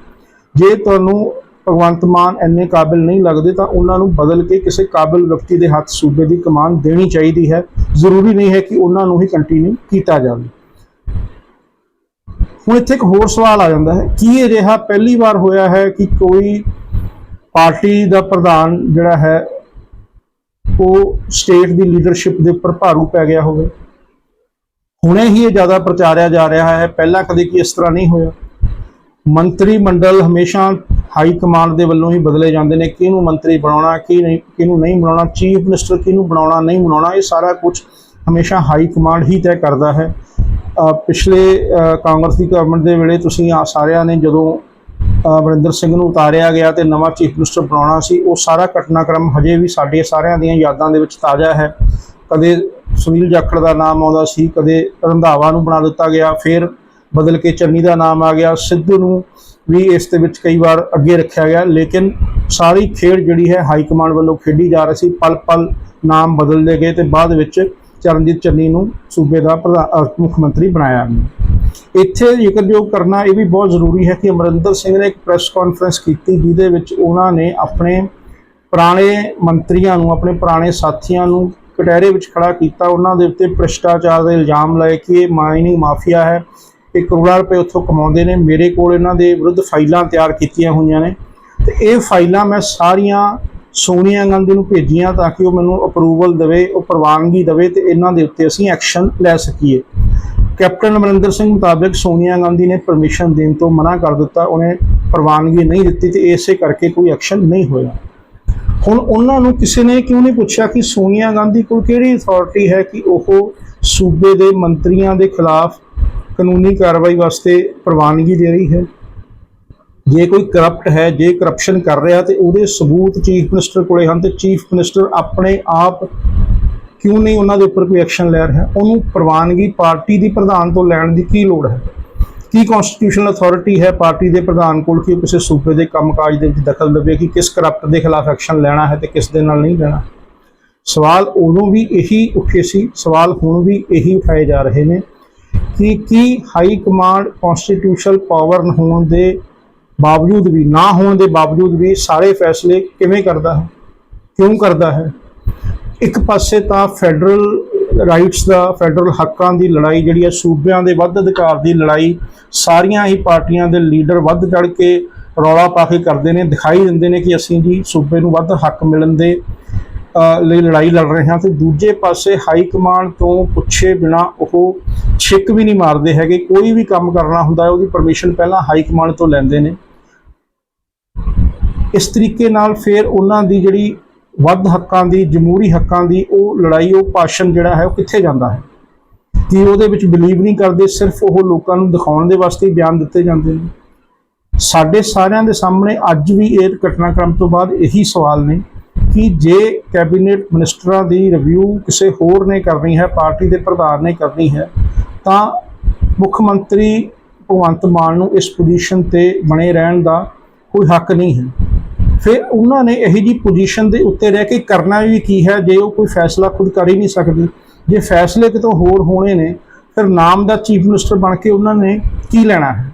ਜੇ ਤੁਹਾਨੂੰ ਭਗਵੰਤ ਮਾਨ ਇੰਨੇ ਕਾਬਿਲ ਨਹੀਂ ਲੱਗਦੇ, ਤਾਂ ਉਹਨਾਂ ਨੂੰ ਬਦਲ ਕੇ ਕਿਸੇ ਕਾਬਿਲ ਵਿਅਕਤੀ ਦੇ ਹੱਥ ਸੂਬੇ ਦੀ ਕਮਾਨ ਦੇਣੀ ਚਾਹੀਦੀ ਹੈ। ਜ਼ਰੂਰੀ ਨਹੀਂ ਹੈ ਕਿ ਉਹਨਾਂ ਨੂੰ ਹੀ ਕੰਟੀਨਿਊ ਕੀਤਾ ਜਾਵੇ। ਹੁਣ ਇੱਥੇ ਇੱਕ ਹੋਰ ਸਵਾਲ ਆ ਜਾਂਦਾ ਹੈ, ਕੀ ਇਹ ਰਿਹਾ ਪਹਿਲੀ ਵਾਰ ਹੋਇਆ ਹੈ ਕਿ ਕੋਈ ਪਾਰਟੀ ਦਾ ਪ੍ਰਧਾਨ ਜਿਹੜਾ ਹੈ ਉਹ ਸਟੇਟ ਦੀ ਲੀਡਰਸ਼ਿਪ ਦੇ ਉੱਪਰ ਭਾਰੂ ਪੈ ਗਿਆ ਹੋਵੇ। ਹੁਣੇ ਹੀ ਇਹ ਜ਼ਿਆਦਾ ਪ੍ਰਚਾਰਿਆ ਜਾ ਰਿਹਾ ਹੈ। ਪਹਿਲਾਂ ਕਦੇ ਕੀ ਇਸ ਤਰ੍ਹਾਂ ਨਹੀਂ ਹੋਇਆ। ਮੰਤਰੀ ਮੰਡਲ ਹਮੇਸ਼ਾ ਹਾਈ ਕਮਾਂਡ ਦੇ ਵੱਲੋਂ ਹੀ ਬਦਲੇ ਜਾਂਦੇ ਨੇ। ਕਿਹਨੂੰ ਮੰਤਰੀ ਬਣਾਉਣਾ ਕੀ ਨਹੀਂ ਕਿਹਨੂੰ ਨਹੀਂ ਬਣਾਉਣਾ ਚੀਫ ਮਿਨਿਸਟਰ ਕਿਹਨੂੰ ਬਣਾਉਣਾ ਨਹੀਂ ਬਣਾਉਣਾ ਇਹ ਸਾਰਾ ਕੁਝ ਹਮੇਸ਼ਾ ਹਾਈ ਕਮਾਂਡ ਹੀ ਤੈਅ ਕਰਦਾ ਹੈ। ਪਿਛਲੇ ਅ, ਕਾਂਗਰਸ ਦੀ ਗਵਰਨਮੈਂਟ ਦੇ ਵੇਲੇ ਤੁਸੀਂ ਆ ਸਾਰਿਆਂ ਨੇ ਜਦੋਂ ਅਮਰਿੰਦਰ ਸਿੰਘ ਨੂੰ ਉਤਾਰਿਆ ਗਿਆ ਤੇ ਨਵਾਂ ਚੀਫ ਮਿਨਿਸਟਰ ਬਣਾਉਣਾ ਸੀ। ਉਹ ਸਾਰਾ ਘਟਨਾਕ੍ਰਮ ਹਜੇ ਵੀ ਸਾਡੇ ਸਾਰਿਆਂ ਦੀਆਂ ਯਾਦਾਂ ਦੇ ਵਿੱਚ ਤਾਜ਼ਾ ਹੈ। ਕਦੇ ਸੁਨੀਲ ਜਾਖੜ ਦਾ ਨਾਮ ਆਉਂਦਾ ਸੀ, ਕਦੇ ਰੰਧਾਵਾ ਨੂੰ ਬਣਾ ਦਿੱਤਾ ਗਿਆ, ਫਿਰ ਬਦਲ ਕੇ ਚੰਨੀ ਦਾ ਨਾਮ ਆ ਗਿਆ। ਸਿੱਧੂ ਨੂੰ ਵੀ ਇਸ ਦੇ ਵਿੱਚ ਕਈ ਵਾਰ ਅੱਗੇ ਰੱਖਿਆ ਗਿਆ, ਲੇਕਿਨ ਸਾਰੀ ਖੇਡ ਜਿਹੜੀ ਹੈ ਹਾਈ ਕਮਾਂਡ ਵੱਲੋਂ ਖੇਡੀ ਜਾ ਰਹੀ ਸੀ। ਪਲ ਪਲ ਨਾਮ ਬਦਲਦੇ ਗਏ ਤੇ ਬਾਅਦ ਵਿੱਚ ਚਰਨਜੀਤ ਚੰਨੀ ਨੂੰ ਸੂਬੇ ਦਾ ਪ੍ਰਧਾ- ਮੁੱਖ ਮੰਤਰੀ ਬਣਾਇਆ। ਗਿਆ ਇੱਥੇ ਜ਼ਿਕਰਯੋਗ ਕਰਨਾ ਇਹ ਵੀ ਬਹੁਤ ਜ਼ਰੂਰੀ ਹੈ ਕਿ ਅਮਰਿੰਦਰ ਸਿੰਘ ਨੇ ਇੱਕ ਪ੍ਰੈਸ ਕਾਨਫਰੰਸ ਕੀਤੀ ਜਿਹਦੇ ਵਿੱਚ ਉਹਨਾਂ ਨੇ ਆਪਣੇ ਪੁਰਾਣੇ ਮੰਤਰੀਆਂ ਨੂੰ, ਆਪਣੇ ਪੁਰਾਣੇ ਸਾਥੀਆਂ ਨੂੰ ਕਟਹਿਰੇ ਵਿੱਚ ਖੜਾ ਕੀਤਾ। ਉਹਨਾਂ ਦੇ ਉੱਤੇ ਭ੍ਰਿਸ਼ਟਾਚਾਰ ਦੇ ਇਲਜ਼ਾਮ ਲਾਏ ਕਿ ਇਹ ਮਾਈਨਿੰਗ ਮਾਫੀਆ ਹੈ। ਇਹ ਕਰੋੜਾਂ ਰੁਪਏ ਉੱਥੋਂ ਕਮਾਉਂਦੇ ਨੇ। ਮੇਰੇ ਕੋਲ ਇਹਨਾਂ ਦੇ ਵਿਰੁੱਧ ਫਾਈਲਾਂ ਤਿਆਰ ਕੀਤੀਆਂ ਹੋਈਆਂ ਨੇ। ਤੇ ਇਹ ਫਾਈਲਾਂ ਮੈਂ ਸਾਰੀਆਂ ਸੋਨੀਆ ਗਾਂਧੀ ਨੂੰ ਭੇਜੀਆਂ ਤਾਂ ਕਿ ਉਹ ਮੈਨੂੰ ਅਪਰੂਵਲ ਦੇਵੇ, ਉਹ ਪ੍ਰਵਾਨਗੀ ਦੇਵੇ ਤੇ ਇਹਨਾਂ ਦੇ ਉੱਤੇ ਅਸੀਂ ਐਕਸ਼ਨ ਲੈ ਸਕੀਏ। ਕੈਪਟਨ ਅਮਰਿੰਦਰ ਸਿੰਘ ਮੁਤਾਬਕ ਸੋਨੀਆ ਗਾਂਧੀ ਨੇ ਪਰਮਿਸ਼ਨ ਦੇਣ ਤੋਂ ਮਨਾ ਕਰ ਦਿੱਤਾ, ਉਹਨੇ ਪ੍ਰਵਾਨਗੀ ਨਹੀਂ ਦਿੱਤੀ ਤੇ ਇਸੇ ਕਰਕੇ ਕੋਈ ਐਕਸ਼ਨ ਨਹੀਂ ਹੋਇਆ। ਹੁਣ ਉਹਨਾਂ ਨੂੰ ਕਿਸੇ ਨੇ ਕਿਉਂ ਨਹੀਂ ਪੁੱਛਿਆ ਕਿ ਸੋਨੀਆ ਗਾਂਧੀ ਕੋਲ ਕਿਹੜੀ ਅਥਾਰਟੀ ਹੈ ਕਿ ਉਹ ਸੂਬੇ ਦੇ ਮੰਤਰੀਆਂ ਦੇ ਖਿਲਾਫ ਕਾਨੂੰਨੀ ਕਾਰਵਾਈ ਵਾਸਤੇ ਪ੍ਰਵਾਨਗੀ ਦੇ ਰਹੀ ਹੈ? ਜੇ ਕੋਈ ਕਰਪਟ ਹੈ, ਜੇ ਕਰਪਸ਼ਨ ਕਰ ਰਿਹਾ ਤੇ ਉਹਦੇ ਸਬੂਤ ਚੀਫ ਮਿਨਿਸਟਰ ਕੋਲੇ ਹਨ ਤੇ ਚੀਫ ਮਿਨਿਸਟਰ ਆਪਣੇ ਆਪ ਕਿਉਂ ਨਹੀਂ ਉਹਨਾਂ ਦੇ ਉੱਪਰ ਕੋਈ ਐਕਸ਼ਨ ਲੈ ਰਿਹਾ? ਉਹਨੂੰ ਪ੍ਰਵਾਨਗੀ ਪਾਰਟੀ ਦੀ ਪ੍ਰਧਾਨ ਤੋਂ ਲੈਣ ਦੀ ਕੀ ਲੋੜ ਹੈ? ਕੀ ਕਨਸਟੀਟਿਊਸ਼ਨਲ ਅਥਾਰਟੀ ਹੈ ਪਾਰਟੀ ਦੇ ਪ੍ਰਧਾਨ ਕੋਲ ਕਿ ਉਹ ਕਿਸੇ ਸੂਬੇ ਦੇ ਕੰਮਕਾਜ ਦੇ ਵਿੱਚ ਦਖਲ ਦੇਵੇ ਕਿ ਕਿਸ ਕਰਪਟ ਦੇ ਖਿਲਾਫ ਐਕਸ਼ਨ ਲੈਣਾ ਹੈ ਤੇ ਕਿਸ ਦੇ ਨਾਲ ਨਹੀਂ ਲੈਣਾ? ਸਵਾਲ ਉਦੋਂ ਵੀ ਇਹੀ ਉੱਠੇ ਸੀ, ਸਵਾਲ ਹੁਣ ਵੀ ਇਹੀ ਉਠਾਏ ਜਾ ਰਹੇ ਨੇ ਕਿ ਕੀ ਹਾਈ ਕਮਾਂਡ ਕਨਸਟੀਟਿਊਸ਼ਨਲ ਪਾਵਰ ਹੋਣ ਦੇ ਬਾਵਜੂਦ ਵੀ, ਨਾ ਹੋਣ ਦੇ ਬਾਵਜੂਦ ਵੀ ਸਾਰੇ ਫੈਸਲੇ ਕਿਵੇਂ ਕਰਦਾ ਹੈ? ਕਿਉਂ ਕਰਦਾ ਹੈ? ਇੱਕ ਪਾਸੇ ਤਾਂ ਫੈਡਰਲ ਰਾਈਟਸ ਦਾ, ਫੈਡਰਲ ਹੱਕਾਂ ਦੀ ਲੜਾਈ ਜਿਹੜੀ ਹੈ, ਸੂਬਿਆਂ ਦੇ ਵੱਧ ਅਧਿਕਾਰ ਦੀ ਲੜਾਈ, ਸਾਰੀਆਂ ਹੀ ਪਾਰਟੀਆਂ ਦੇ ਲੀਡਰ ਵੱਧ ਚੜ ਕੇ ਰੌਲਾ ਪਾ ਕੇ ਕਰਦੇ ਨੇ, ਦਿਖਾਈ ਦਿੰਦੇ ਨੇ ਕਿ ਅਸੀਂ ਜੀ ਸੂਬੇ ਨੂੰ ਵੱਧ ਹੱਕ ਮਿਲਣ ਦੇ ਲਈ ਲੜਾਈ ਲੜ ਰਹੇ ਹਾਂ ਤੇ ਦੂਜੇ ਪਾਸੇ ਹਾਈ ਕਮਾਂਡ ਤੋਂ ਪੁੱਛੇ ਬਿਨਾ ਉਹ ਛਿੱਕ ਵੀ ਨਹੀਂ ਮਾਰਦੇ ਹੈਗੇ, ਕੋਈ ਵੀ ਕੰਮ ਕਰਨਾ ਹੁੰਦਾ ਹੈ, ਉਹਦੀ ਪਰਮਿਸ਼ਨ ਪਹਿਲਾਂ ਹਾਈ ਕਮਾਂਡ ਤੋਂ ਲੈਂਦੇ ਨੇ। ਇਸ ਤਰੀਕੇ ਨਾਲ ਫਿਰ ਉਹਨਾਂ ਦੀ ਜਿਹੜੀ ਵੱਧ ਹੱਕਾਂ ਦੀ, ਜਮਹੂਰੀ ਹੱਕਾਂ ਦੀ ਉਹ ਲੜਾਈ, ਉਹ ਭਾਸ਼ਣ ਜਿਹੜਾ ਹੈ ਉਹ ਕਿੱਥੇ ਜਾਂਦਾ ਹੈ? ਕਿ ਉਹਦੇ ਵਿੱਚ ਬਿਲੀਵ ਨਹੀਂ ਕਰਦੇ, ਸਿਰਫ ਉਹ ਲੋਕਾਂ ਨੂੰ ਦਿਖਾਉਣ ਦੇ ਵਾਸਤੇ ਬਿਆਨ ਦਿੱਤੇ ਜਾਂਦੇ ਨੇ? ਸਾਡੇ ਸਾਰਿਆਂ ਦੇ ਸਾਹਮਣੇ ਅੱਜ ਵੀ ਇਹ ਘਟਨਾਕ੍ਰਮ ਤੋਂ ਬਾਅਦ ਇਹੀ ਸਵਾਲ ਨੇ ਕਿ ਜੇ ਕੈਬਨਿਟ ਮਿਨਿਸਟਰਾਂ ਦੀ ਰਿਵਿਊ ਕਿਸੇ ਹੋਰ ਨੇ ਕਰਨੀ ਹੈ, ਪਾਰਟੀ ਦੇ ਪ੍ਰਧਾਨ ਨੇ ਕਰਨੀ ਹੈ, ਤਾਂ ਮੁੱਖ ਮੰਤਰੀ ਭਗਵੰਤ ਮਾਨ ਨੂੰ ਇਸ ਪੋਜੀਸ਼ਨ ਤੇ ਬਣੇ ਰਹਿਣ ਦਾ ਕੋਈ ਹੱਕ ਨਹੀਂ ਹੈ। ਫਿਰ ਉਹਨਾਂ ਨੇ ਇਹੋ ਜੀ ਪੋਜੀਸ਼ਨ ਦੇ ਉੱਤੇ ਰਹਿ ਕੇ ਕਰਨਾ ਵੀ ਕੀ ਹੈ, ਜੇ ਉਹ ਕੋਈ ਫੈਸਲਾ ਖੁਦ ਕਰ ਹੀ ਨਹੀਂ ਸਕਦੇ। ਜੇ ਫੈਸਲੇ ਕਿਤੋਂ ਹੋਰ ਹੋਣੇ ਨੇ, ਫਿਰ ਨਾਮ ਦਾ ਚੀਫ ਮਿਨਿਸਟਰ ਬਣ ਕੇ ਉਹਨਾਂ ਨੇ ਕੀ ਲੈਣਾ ਹੈ?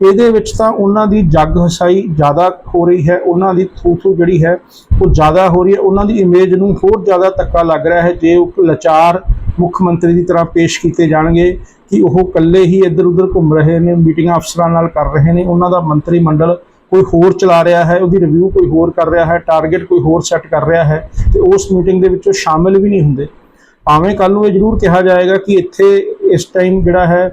ਇਹਦੇ ਵਿੱਚ ਤਾਂ ਉਹਨਾਂ ਦੀ ਜੱਗ ਹਸਾਈ ਜ਼ਿਆਦਾ ਹੋ ਰਹੀ ਹੈ, ਉਹਨਾਂ ਦੀ ਥੂ ਥੂ ਜਿਹੜੀ ਹੈ ਉਹ ਜ਼ਿਆਦਾ ਹੋ ਰਹੀ ਹੈ, ਉਹਨਾਂ ਦੀ ਇਮੇਜ ਨੂੰ ਹੋਰ ਜ਼ਿਆਦਾ ਧੱਕਾ ਲੱਗ ਰਿਹਾ ਹੈ, ਜੇ ਉਹ ਲਾਚਾਰ ਮੁੱਖ ਮੰਤਰੀ ਦੀ ਤਰ੍ਹਾਂ ਪੇਸ਼ ਕੀਤੇ ਜਾਣਗੇ ਕਿ ਉਹ ਇਕੱਲੇ ਹੀ ਇੱਧਰ ਉੱਧਰ ਘੁੰਮ ਰਹੇ ਨੇ, ਮੀਟਿੰਗਾਂ ਅਫਸਰਾਂ ਨਾਲ ਕਰ ਰਹੇ ਨੇ, ਉਹਨਾਂ ਦਾ ਮੰਤਰੀ ਮੰਡਲ ਕੋਈ ਹੋਰ ਚਲਾ ਰਿਹਾ ਹੈ, ਉਹਦੀ ਰਿਵਿਊ ਕੋਈ ਹੋਰ ਕਰ ਰਿਹਾ ਹੈ ਟਾਰਗੇਟ ਕੋਈ ਹੋਰ ਸੈੱਟ ਕਰ ਰਿਹਾ ਹੈ, ਤੇ ਉਸ ਮੀਟਿੰਗ ਦੇ ਵਿੱਚ ਉਹ ਸ਼ਾਮਿਲ ਵੀ ਨਹੀਂ ਹੁੰਦੇ। ਭਾਵੇਂ ਕੱਲ ਨੂੰ ਇਹ ਜ਼ਰੂਰ ਕਿਹਾ ਜਾਏਗਾ ਕਿ ਇੱਥੇ ਇਸ ਟਾਈਮ ਜਿਹੜਾ ਹੈ,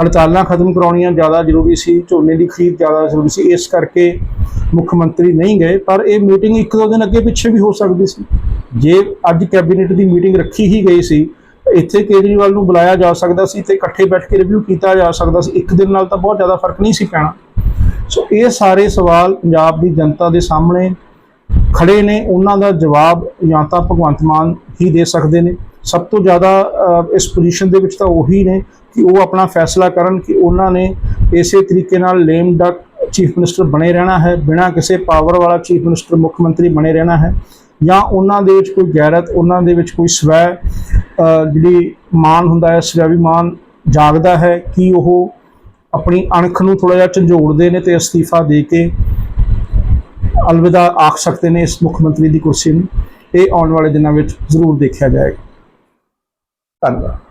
ਹੜਤਾਲਾਂ ਖਤਮ ਕਰਾਉਣੀਆਂ ਜ਼ਿਆਦਾ ਜ਼ਰੂਰੀ ਸੀ, ਝੋਨੇ ਦੀ ਖਰੀਦ ਜ਼ਿਆਦਾ ਜ਼ਰੂਰੀ ਸੀ, ਇਸ ਕਰਕੇ ਮੁੱਖ ਮੰਤਰੀ ਨਹੀਂ ਗਏ, ਪਰ ਇਹ ਮੀਟਿੰਗ ਇੱਕ ਦੋ ਦਿਨ ਅੱਗੇ ਪਿੱਛੇ ਵੀ ਹੋ ਸਕਦੀ ਸੀ। ਜੇ ਅੱਜ ਕੈਬਨਿਟ ਦੀ ਮੀਟਿੰਗ ਰੱਖੀ ਹੀ ਗਈ ਸੀ, ਇੱਥੇ ਕੇਜਰੀਵਾਲ ਨੂੰ ਬੁਲਾਇਆ ਜਾ ਸਕਦਾ ਸੀ ਤੇ ਇਕੱਠੇ ਬੈਠ ਕੇ ਰਿਵਿਊ ਕੀਤਾ ਜਾ ਸਕਦਾ ਸੀ। ਇੱਕ ਦਿਨ ਨਾਲ ਤਾਂ ਬਹੁਤ ਜ਼ਿਆਦਾ ਫ਼ਰਕ ਨਹੀਂ ਸੀ ਪੈਣਾ। ਸੋ ਇਹ ਸਾਰੇ ਸਵਾਲ ਪੰਜਾਬ ਦੀ ਜਨਤਾ ਦੇ ਸਾਹਮਣੇ ਖੜੇ ਨੇ। ਉਹਨਾਂ ਦਾ ਜਵਾਬ ਜਾਂ ਤਾਂ ਭਗਵੰਤ ਮਾਨ ਹੀ ਦੇ ਸਕਦੇ ਨੇ। ਸਭ ਤੋਂ ਜ਼ਿਆਦਾ ਇਸ ਪੋਜੀਸ਼ਨ ਦੇ ਵਿੱਚ ਤਾਂ ਉਹੀ ਨੇ ਕਿ ਉਹ ਆਪਣਾ ਫੈਸਲਾ ਕਰਨ ਕਿ ਉਹਨਾਂ ਨੇ ਇਸੇ ਤਰੀਕੇ ਨਾਲ ਲੇਮ ਡਕ ਚੀਫ ਮਿਨਿਸਟਰ ਬਣੇ ਰਹਿਣਾ ਹੈ, ਬਿਨਾਂ ਕਿਸੇ ਪਾਵਰ ਵਾਲਾ ਚੀਫ ਮਿਨਿਸਟਰ ਮੁੱਖ ਮੰਤਰੀ ਬਣੇ ਰਹਿਣਾ ਹੈ ਜਾਂ ਉਹਨਾਂ ਦੇ ਵਿੱਚ ਕੋਈ ਗੈਰਤ, ਉਹਨਾਂ ਦੇ ਵਿੱਚ ਕੋਈ ਸਵੈ ਜਿਹੜੀ ਮਾਨ ਹੁੰਦਾ ਹੈ ਸਵੈਭਿਮਾਨ ਜਾਗਦਾ ਹੈ ਕਿ ਉਹ ਆਪਣੀ ਅਣਖ ਨੂੰ ਥੋੜਾ ਜਿਹਾ ਝੰਜੋੜਦੇ ਨੇ ਤੇ ਅਸਤੀਫਾ ਦੇ ਕੇ ਅਲਵਿਦਾ ਆਖ ਸਕਦੇ ਨੇ ਇਸ ਮੁੱਖ ਮੰਤਰੀ ਦੀ ਕੁਰਸੀ ਨੂੰ। ਇਹ ਆਉਣ ਵਾਲੇ ਦਿਨਾਂ ਵਿੱਚ ਜ਼ਰੂਰ ਦੇਖਿਆ ਜਾਏਗਾ। ਧੰਨਵਾਦ।